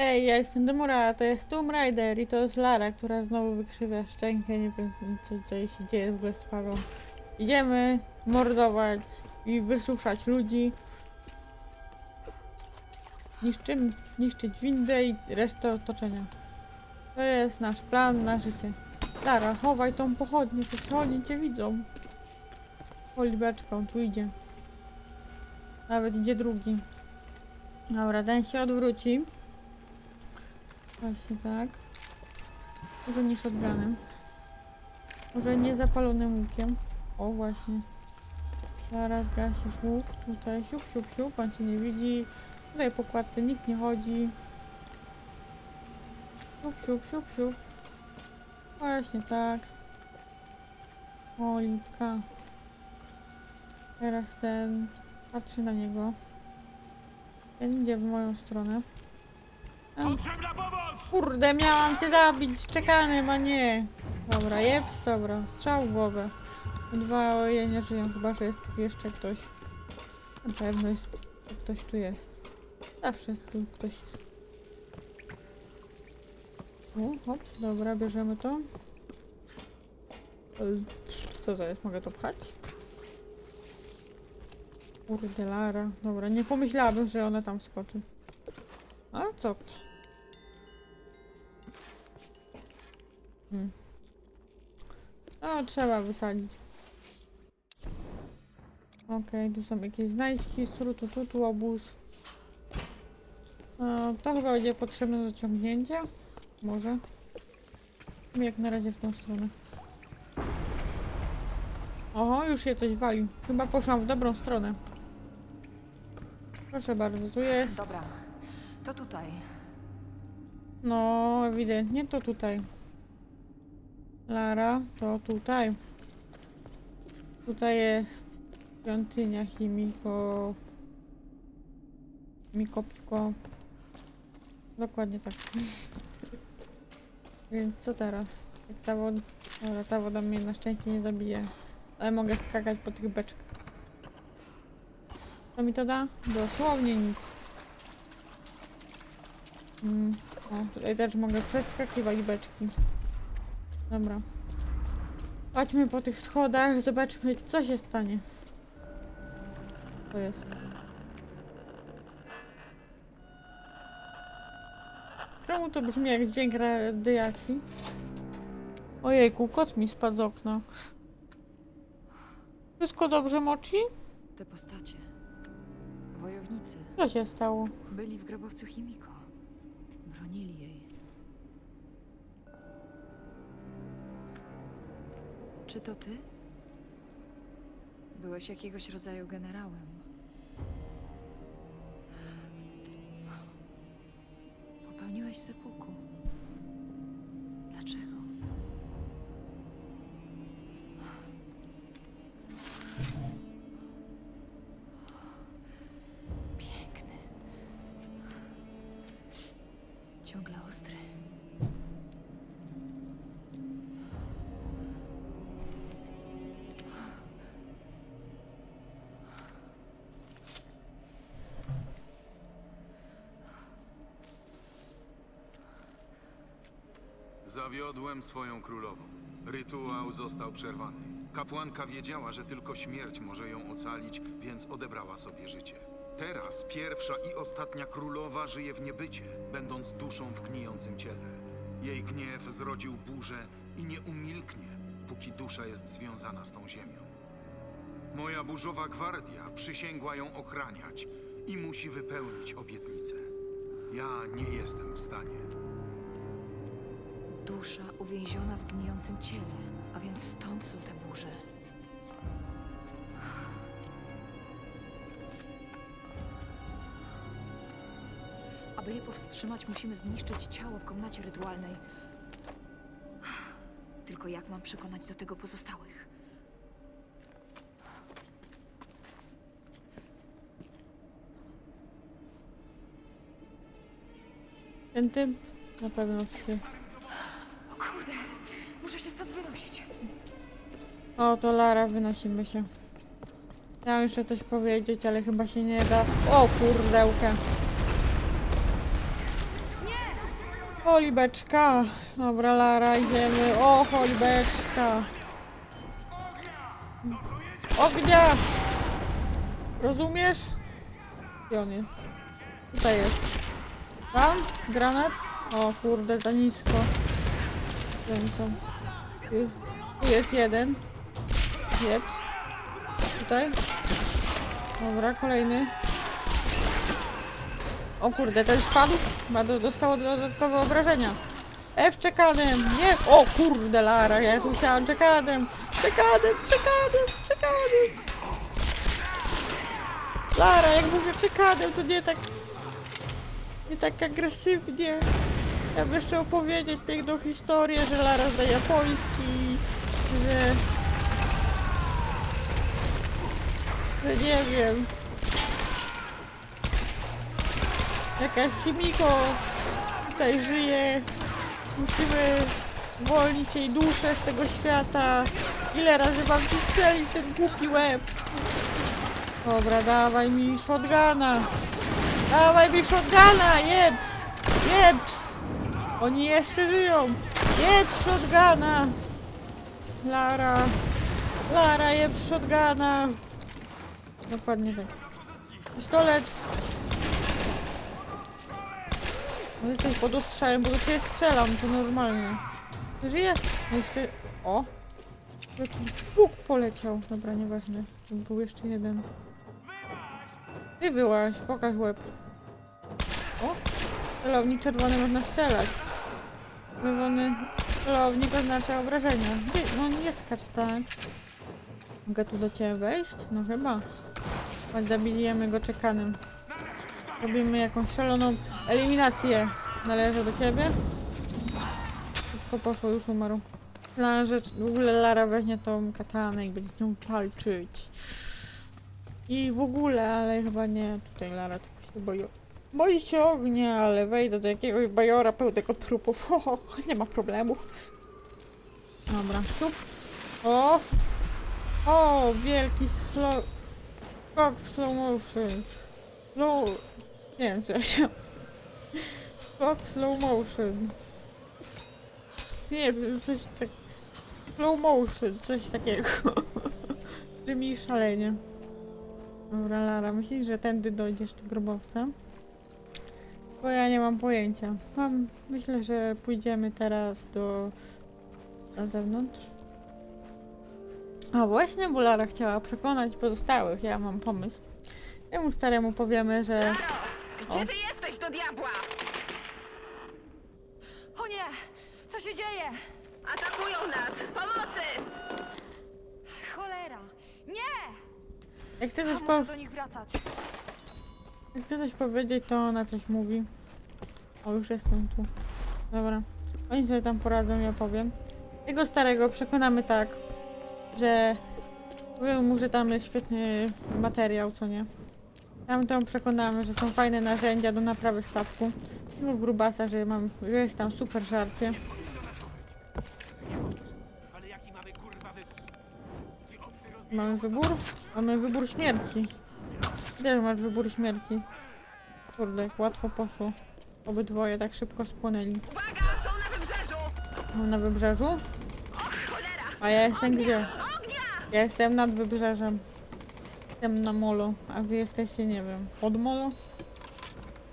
Ej, ja jestem Demora, a to jest Tomb Raider i to jest Lara, która znowu wykrzywia szczękę, nie wiem co, jej się dzieje w ogóle z twarzą. Idziemy mordować i wysuszać ludzi. Niszczymy, niszczyć windę i resztę otoczenia. To jest nasz plan na życie. Lara, chowaj tą pochodnię, to oni cię widzą. Polibeczką, tu idzie. Nawet idzie drugi. Dobra, ten się odwróci. Właśnie tak. Może nie shotgunem. Może nie zapalonym łukiem. O, właśnie. Zaraz gasisz łuk. Tutaj siup, siup, siup. Pan cię nie widzi. Tutaj po kładce nikt nie chodzi. Siup, siup, siup, siup. Właśnie tak. O, lipka. Teraz ten patrzy na niego. Ten idzie w moją stronę. Potrzebna pomoc! Kurde, miałam cię zabić czekanym, a nie. Dobra, jeps, dobra. Strzał w głowę. Dwa o ile nie żyją, chyba że jest tu jeszcze ktoś. Na pewno jest ktoś tu jest. Zawsze jest tu ktoś. O, hop, dobra, bierzemy to. Ej, Co to jest? Mogę to pchać? Kurde, Lara. Dobra, nie pomyślałabym, że ona tam skoczy. A co? Trzeba wysadzić. Okej, tu są jakieś znajdźki, strutu, tutu, obóz. E, to chyba będzie potrzebne do ciągnięcia. Może. Jak na razie w tą stronę. Oho, już się coś wali. Chyba poszłam w dobrą stronę. Proszę bardzo, tu jest. Dobra, to tutaj. No, ewidentnie to tutaj. Lara, to tutaj. Tutaj jest świątynia Chimiko. Mikopko. Dokładnie tak. Więc co teraz? Jak ta woda... Dobra, ta woda mnie na szczęście nie zabije. Ale mogę skakać po tych beczkach. Co mi to da? Dosłownie nic. Mm. O, tutaj też mogę przeskakiwać beczki. Dobra. Chodźmy po tych schodach, zobaczmy co się stanie. To jest. Czemu to brzmi jak dźwięk radiacji? Ojejku, kot mi spadł z okna. Wszystko dobrze moci? Te postacie. Wojownicy. Co się stało? Byli w grobowcu Chimiko. Bronili jej. Czy to ty? Byłeś jakiegoś rodzaju generałem. Popełniłeś sepuku. Dlaczego? Piękny. Ciągle ostry. Zawiodłem swoją królową. Rytuał został przerwany. Kapłanka wiedziała, że tylko śmierć może ją ocalić, więc odebrała sobie życie. Teraz pierwsza i ostatnia królowa żyje w niebycie, będąc duszą w gnijącym ciele. Jej gniew zrodził burzę i nie umilknie, póki dusza jest związana z tą ziemią. Moja burzowa gwardia przysięgła ją ochraniać i musi wypełnić obietnicę. Ja nie jestem w stanie. Dusza uwięziona w gnijącym ciele, a więc stąd są te burze. Aby je powstrzymać, musimy zniszczyć ciało w komnacie rytualnej. Tylko jak mam przekonać do tego pozostałych? Ten typ na pewno. O, to Lara, wynosimy się. Chciałam jeszcze coś powiedzieć, ale chyba się nie da. O, kurdełkę. Nie! Cholibeczka. Dobra, Lara, idziemy. O, cholibeczka. Ognia! Rozumiesz? Gdzie on jest? Tutaj jest. Tam? Granat? O kurde, za nisko. Tu jest, tu jest jeden. Pieprz. Tutaj. Dobra, kolejny. O kurde, ten spadł. Bardzo dostało dodatkowe obrażenia. F czekanem, nie! O kurde, Lara, ja tu chciałam czekanem. Czekanem, czekanem, czekanem. Lara, jak mówię czekanem, to nie tak... Nie tak agresywnie. Ja bym jeszcze opowiedzieć piękną historię, że Lara zna japoński, że... Nie wiem. Jakaś chimiko tutaj żyje. Musimy uwolnić jej duszę z tego świata. Ile razy mam ci strzelić ten głupi łeb? Dobra, dawaj mi shotguna. Dawaj mi shotguna, jeps! Jeps! Oni jeszcze żyją! Jeps shotguna! Lara! Lara, jeps shotguna! Dokładnie tak. Pistolet! No jesteś pod bo do ciebie strzelam, to normalnie. Żyje? No jeszcze... O! Jaki Bóg poleciał. Dobra, nieważne. Tu Był jeszcze jeden. Ty wyłaś, pokaż łeb. O! Celownik czerwony można strzelać. Czerwony celownik oznacza obrażenia. Ty, no nie skacz tak. Mogę tu do ciebie wejść? No chyba. Chodź, zabijemy go czekanym. Robimy jakąś szaloną eliminację. Należy do ciebie. Szybko poszło, już umarł. Lara, że w ogóle Lara weźmie tą katanę i będzie z nią walczyć. I w ogóle, ale chyba nie. Tutaj Lara tylko się boi. Boi się ognia, ale wejdę do jakiegoś bajora pełnego trupów. O, nie ma problemu. Dobra, siup. O! O, wielki slow... Skok w slow motion. Slow... Nie wiem co ja się... Skok slow motion. Nie wiem, coś tak... Slow motion, coś takiego. Brzmi szalenie. Dobra, Lara, myślisz, że tędy dojdziesz do grobowca? Bo ja nie mam pojęcia. Mam... Myślę, że pójdziemy teraz do... na zewnątrz. A właśnie, bo Lara chciała przekonać pozostałych. Ja mam pomysł. Temu staremu powiemy, że... Gdzie ty jesteś do diabła? O nie! Co się dzieje? Atakują nas! Pomocy! Cholera! Nie! Jak ty coś, Muszę po... do nich wracać. Jak ty coś powiedzieć, to ona coś mówi. O, już jestem tu. Dobra. Oni sobie tam poradzą, ja powiem. Tego starego przekonamy tak, że powiemy mu, że tam jest świetny materiał, co nie? Tamtą przekonamy, że są fajne narzędzia do naprawy statku. Tego grubasa, że, mam, że jest tam super żarcie. Mamy wybór? Mamy wybór? Śmierci. Też masz wybór śmierci. Kurde, jak łatwo poszło. Obydwoje tak szybko spłonęli. Uwaga! Są na wybrzeżu! No, Na wybrzeżu? A ja jestem gdzie? Ja jestem nad wybrzeżem. Jestem na molo, a wy jesteście, nie wiem, pod molo?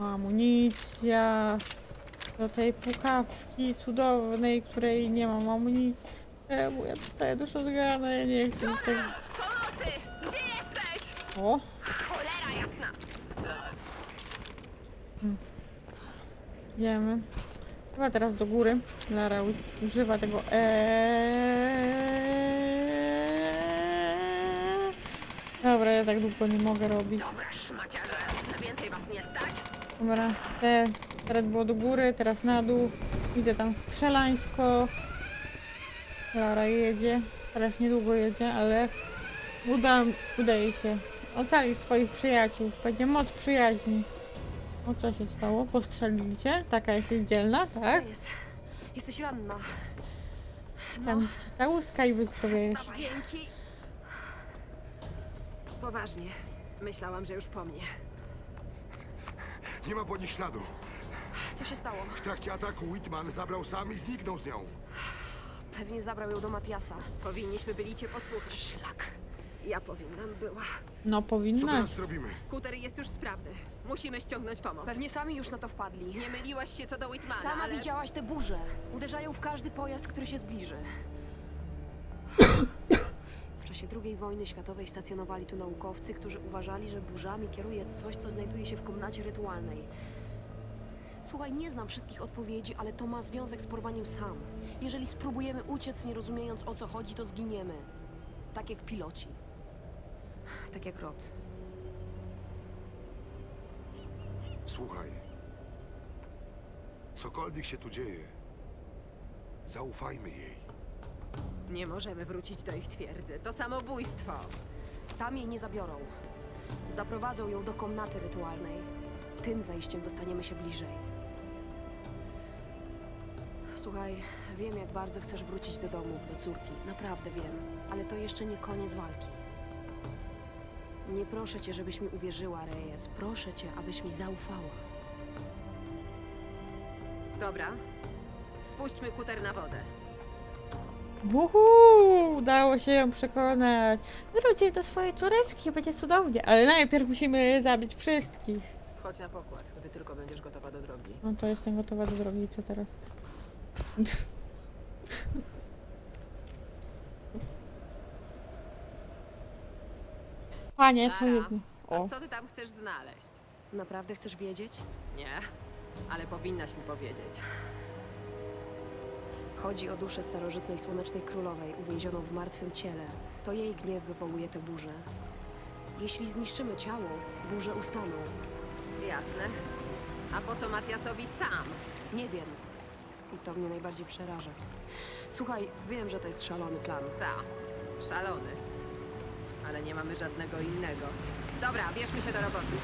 Amunicja. Do tej pukawki cudownej, której nie mam amunicji. Czemu ja dostaję do shotguna? Ja nie chcę tego. Pomocy! Gdzie jesteś? O! Cholera jasna! Idziemy. Chyba teraz do góry. Lara używa tego eee. Dobra, ja tak długo nie mogę robić. Dobra, szmaciarze! Więcej was nie stać? Dobra, te, teraz było do góry, teraz na dół. Widzę tam strzelańsko. Lara jedzie. Strasznie długo jedzie, ale uda, udaje się ocalić swoich przyjaciół. Będzie moc przyjaźni. O co się stało? Postrzeliliście? Taka jesteś dzielna, tak? Jest? Jesteś ranna. No, Tam ci całuska i wyzdrowiejesz. Dzięki! Co się stało? W trakcie ataku Whitman zabrał sam i zniknął z nią. Pewnie zabrał ją do Matiasa. Powinniśmy byli cię posłuchać. Szlak. Ja powinnam była. No Co powinnaś. teraz zrobimy? Kuter jest już sprawny. Musimy ściągnąć pomoc. Pewnie sami już na to wpadli. Nie myliłaś się co do Whitmana, Sama ale... widziałaś te burze. Uderzają w każdy pojazd, który się zbliży. Czasie II wojny światowej stacjonowali tu naukowcy, którzy uważali, że burzami kieruje coś, co znajduje się w komnacie rytualnej. Słuchaj, nie znam wszystkich odpowiedzi, ale to ma związek z porwaniem sam. Jeżeli spróbujemy uciec, nie rozumiejąc o co chodzi, to zginiemy. Tak jak piloci. Tak jak Rod. Słuchaj. Cokolwiek się tu dzieje, zaufajmy jej. Nie możemy wrócić do ich twierdzy. To samobójstwo. Tam jej nie zabiorą. Zaprowadzą ją do komnaty rytualnej. Tym wejściem dostaniemy się bliżej. Słuchaj, wiem jak bardzo chcesz wrócić do domu, do córki. Naprawdę wiem. Ale to jeszcze nie koniec walki. Nie proszę cię, żebyś mi uwierzyła, Reyes. Proszę cię, abyś mi zaufała. Dobra. Spuśćmy kuter na wodę. Uhu, udało się ją przekonać. Wróćcie do swojej córeczki, będzie cudownie. Ale najpierw musimy zabić wszystkich. Wchodź na pokład, gdy tylko będziesz gotowa do drogi. No to jestem gotowa do drogi, co teraz? Panie, to Lara, jedno. A O, co ty tam chcesz znaleźć? Naprawdę chcesz wiedzieć? Nie, ale powinnaś mi powiedzieć. Chodzi o duszę starożytnej słonecznej królowej, uwięzioną w martwym ciele. To jej gniew wywołuje tę burzę. Jeśli zniszczymy ciało, burze ustaną. Jasne. A po co Matiasowi sam? Nie wiem. I to mnie najbardziej przeraża. Słuchaj, wiem, że to jest szalony plan. Ta, szalony. Ale nie mamy żadnego innego. Dobra, bierzmy się do roboty.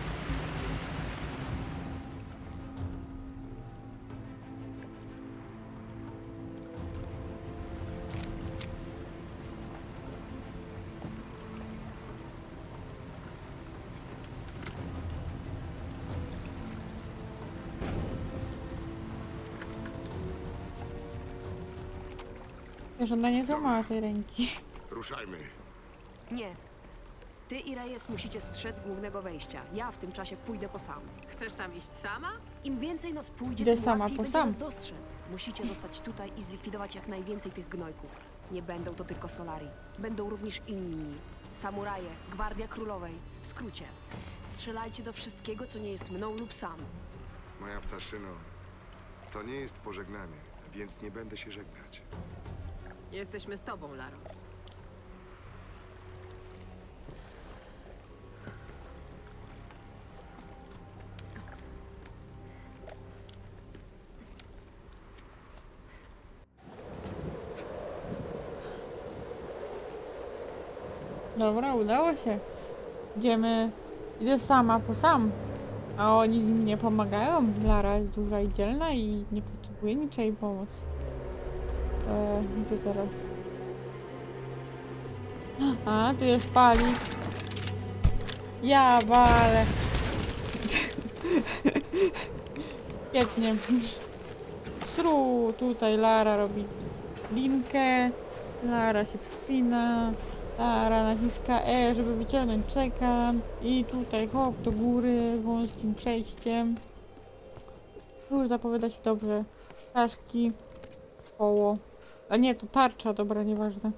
Żąda nie złamała tej ręki. Ruszajmy. Nie. Ty i Reyes musicie strzec głównego wejścia. Ja w tym czasie pójdę po sam. Chcesz tam iść sama? Im więcej nas pójdzie, Idę tym sama łatwiej po będzie sam. nas dostrzec. Musicie zostać tutaj i zlikwidować jak najwięcej tych gnojków. Nie będą to tylko Solari. Będą również inni. Samuraje, Gwardia Królowej. W skrócie. Strzelajcie do wszystkiego, co nie jest mną lub sam. Moja ptaszyno, to nie jest pożegnanie, więc nie będę się żegnać. Jesteśmy z tobą, Laro. Dobra, udało się. Idziemy. Idę sama po sam. A oni mi nie pomagają. Lara jest duża i dzielna i nie potrzebuje niczej pomocy. E, gdzie teraz? A, tu jest palik. Ja walę. Świetnie. Sru, tutaj Lara robi linkę. Lara się wspina. Lara naciska E, żeby wyciągnąć czekan. I tutaj hop do góry wąskim przejściem. Już zapowiada się dobrze. Czaszki. Koło. A nie, to tarcza, dobra, nieważne.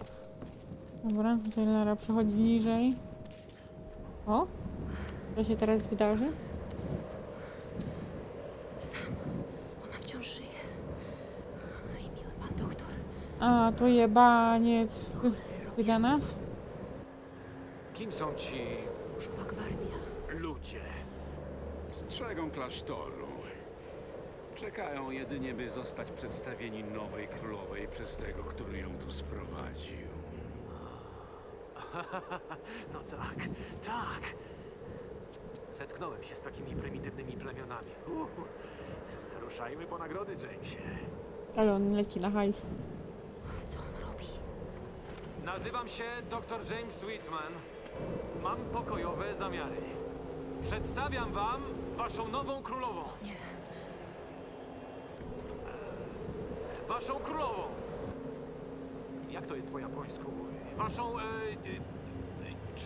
Dobra, tutaj Lara przechodzi niżej. O! Co się teraz wydarzy? Sam. Ona wciąż żyje. I miły pan doktor. A, to jebaniec. Wyda nas? Kim są ci Żuba Gwardia. ludzie? Strzegą klasztoru. Czekają jedynie, by zostać przedstawieni nowej królowej przez tego, który ją tu sprowadził. No tak, tak. Zetknąłem się z takimi prymitywnymi plemionami. Uhu. Ruszajmy po nagrody, Jamesie. Ale on leci na hajs. Co on robi? Nazywam się dr James Whitman. Mam pokojowe zamiary. Przedstawiam wam waszą nową królową. Waszą królową. Jak to jest po japońsku? Waszą... E, e,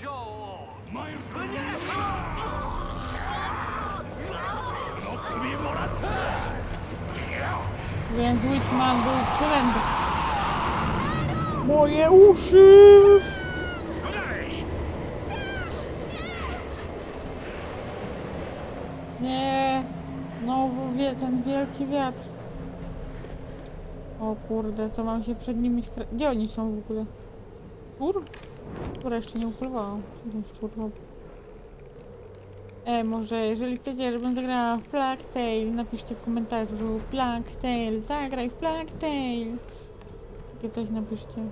jo... Więc Whitman był. Moje uszy! Nie, znowu wie, ten wielki wiatr. O kurde, co mam się przed nimi skra... Gdzie oni są w ogóle? Szczur? Która jeszcze nie ten szczur? E, może jeżeli chcecie, żebym zagrała w Plague Tale, napiszcie w komentarzu Plague Tale, zagraj w Plague Tale. Takie coś napiszcie.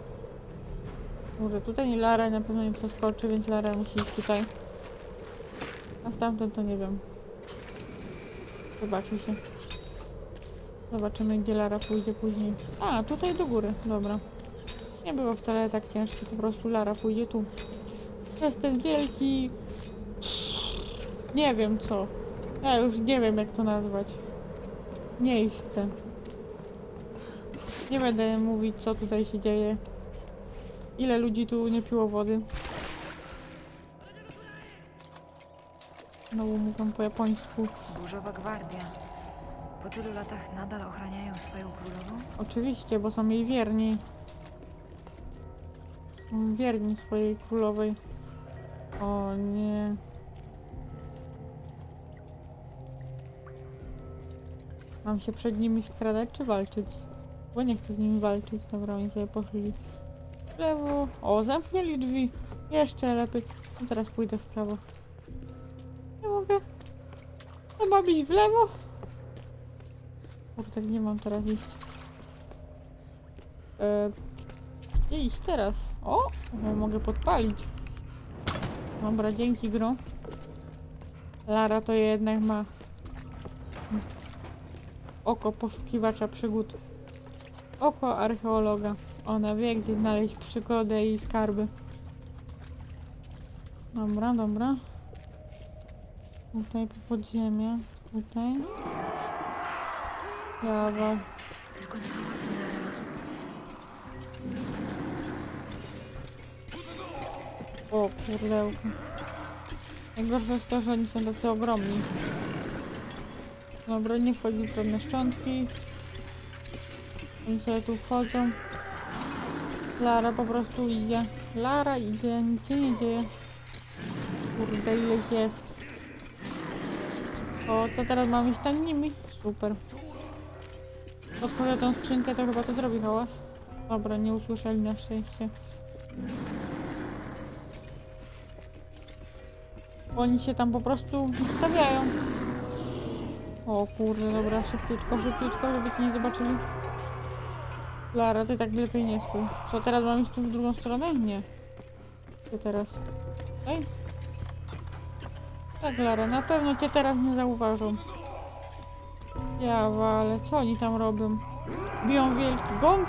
Może tutaj Lara na pewno nie przeskoczy, więc Lara musi iść tutaj. A stamtąd to nie wiem. Zobaczy się. Zobaczymy, gdzie Lara pójdzie później. A, tutaj do góry, dobra. Nie było wcale tak ciężko, po prostu Lara pójdzie tu. Przez ten wielki... Nie wiem co. Ja już nie wiem, jak to nazwać. Miejsce. Nie będę mówić, co tutaj się dzieje. Ile ludzi tu nie piło wody. Znowu mówią po japońsku. Burzowa gwardia. Po tylu latach nadal ochraniają swoją królową? Oczywiście, bo są jej wierni. Są Wierni swojej królowej. O nie. Mam się przed nimi skradać czy walczyć? Bo nie chcę z nimi walczyć. Dobra, oni sobie poszli w lewo. O, zamknęli drzwi. Jeszcze lepiej. No teraz pójdę w prawo. Nie mogę. Ma być w lewo? Kurde, nie mam teraz iść. E, iść teraz? O! o, Mogę podpalić. Dobra, dzięki gro. Lara to jednak ma oko poszukiwacza przygód. Oko archeologa. Ona wie, gdzie znaleźć przygodę i skarby. Dobra, dobra. Tutaj po podziemie. Tutaj. Dobra. O kurdełku. Najgorsze jest to, że oni są tacy ogromni. Dobra, nie wchodzi w żadne szczątki. Oni sobie tu wchodzą. Lara po prostu idzie. Lara idzie, nic się nie dzieje. Kurde, ile jest. O, co teraz mam iść tam nimi? Super. Otworzę tą skrzynkę, to chyba to zrobi hałas. Dobra, nie usłyszeli na szczęście. Oni się tam po prostu ustawiają. O kurde, dobra, szybciutko, szybciutko, żeby cię nie zobaczyli. Lara, ty tak lepiej nie stój. Co, teraz mam iść tu w drugą stronę? Nie. Ty teraz. Tutaj? Tak, Lara, na pewno cię teraz nie zauważą. Ja ale co oni tam robią? Biją wielki gąb?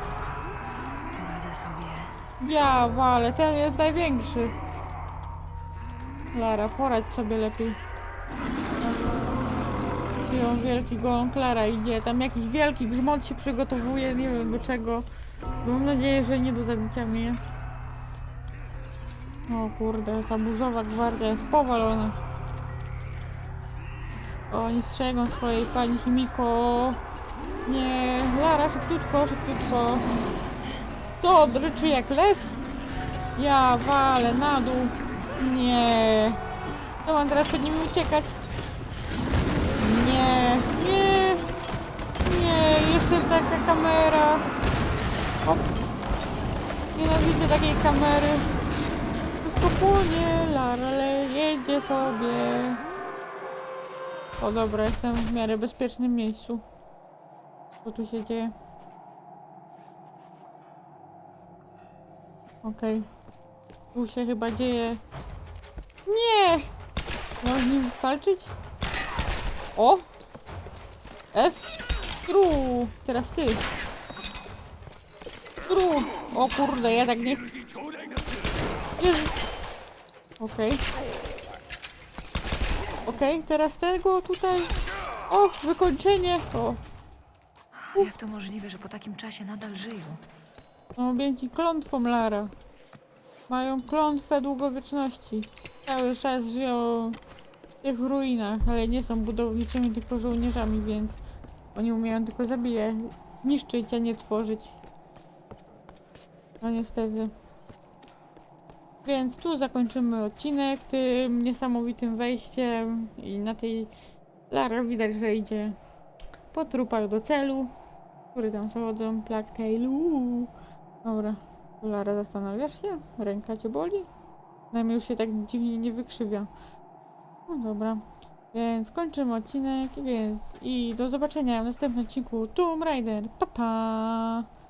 Poradzę sobie. Ja ale ten jest największy. Lara, poradź sobie lepiej. Biją wielki gąb, Lara idzie. Tam jakiś wielki grzmot się przygotowuje, nie wiem do czego. Mam nadzieję, że nie do zabicia mnie. O kurde, ta burzowa gwardia jest powalona. Oni strzegą swojej pani Chimiko. Nie, Lara, szybciutko, szybciutko. To ryczy jak lew. Ja walę na dół. Nie. To mam teraz przed nimi uciekać. Nie, nie, nie, jeszcze taka kamera. Hop. Nienawidzę takiej kamery. Wszystko płonie, Larle jedzie sobie. O dobra, jestem w miarę bezpiecznym miejscu. Co tu się dzieje? Okej. Tu się chyba dzieje... Nie! Mam z nim walczyć? O! F! Tru! Teraz ty! Tru! O kurde, ja tak nie chcę. Jezu. Okej. Okej, teraz tego tutaj. O, wykończenie! O, Jak to możliwe, że po takim czasie nadal żyją? Są objęci klątwą Lara. Mają klątwę długowieczności. Cały czas żyją w tych ruinach, ale nie są budowniczymi, tylko żołnierzami, więc oni umieją tylko zabijać, niszczyć, a nie tworzyć. No niestety. Więc tu zakończymy odcinek tym niesamowitym wejściem i na tej Lara widać, że idzie po trupach do celu, który tam schodzą, Blacktail. Dobra, Lara zastanawiasz się? Ręka cię boli? Najmniej już się tak dziwnie nie wykrzywia. No dobra. Więc kończymy odcinek, więc i do zobaczenia w następnym odcinku Tomb Raider. Pa pa!